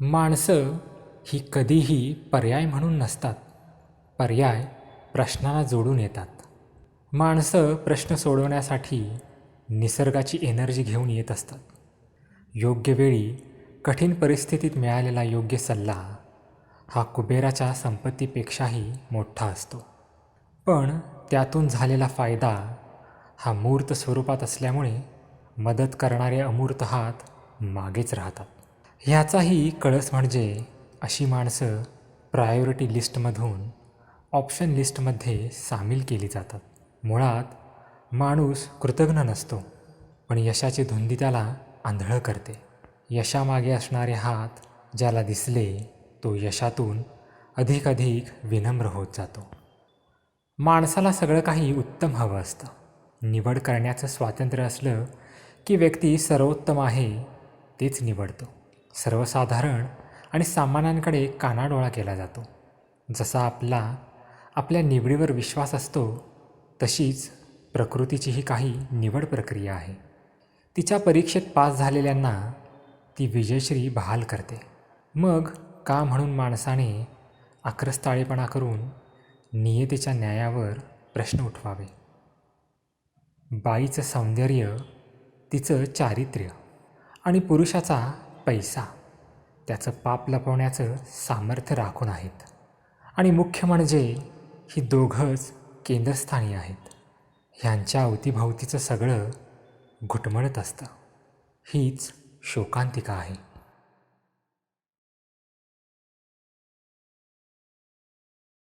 माणसं ही कधीही पर्याय म्हणून नसतात. पर्याय प्रश्नाला जोडून येतात. माणसं प्रश्न सोडवण्यासाठी निसर्गाची एनर्जी घेऊन येत असतात. योग्य वेळी कठीण परिस्थितीत मिळालेला योग्य सल्ला हा कुबेराच्या संपत्तीपेक्षाही मोठा असतो. पण त्यातून झालेला फायदा हा मूर्त स्वरूपात असल्यामुळे मदत करणारे अमूर्त हात मागेच राहतात. ह्याचाही कळस म्हणजे अशी माणसं प्रायोरिटी लिस्टमधून ऑप्शन लिस्टमध्ये सामील केली जातात. मुळात माणूस कृतज्ञ नसतो पण यशाची धुंदी त्याला आंधळं करते. यशामागे असणारे हात ज्याला दिसले तो यशातून अधिकाधिक विनम्र होत जातो. माणसाला सगळं काही उत्तम हवं असतं. निवड करण्याचं स्वातंत्र्य असलं की व्यक्ती सर्वोत्तम आहे तेच निवडतो. सर्वसाधारण आणि सामान्यांकडे कानाडोळा केला जातो. जसा आपला आपल्या निवडीवर विश्वास असतो तशीच प्रकृतीचीही काही निवड प्रक्रिया आहे. तिच्या परीक्षेत पास झालेल्यांना ती विजयश्री बहाल करते. मग का म्हणून माणसाने आक्रस्ताळेपणा करून नियतीच्या न्यायावर प्रश्न उठवावे? बाईचं सौंदर्य तिचं चारित्र्य आणि पुरुषाचा पैसा त्याचं पाप लपवण्याचं सामर्थ्य राखून आहेत. आणि मुख्य म्हणजे ही दोघंच केंद्रस्थानी आहेत. ह्यांच्या अवतीभवतीचं सगळं घुटमळत असतं. हीच शोकांतिका आहे.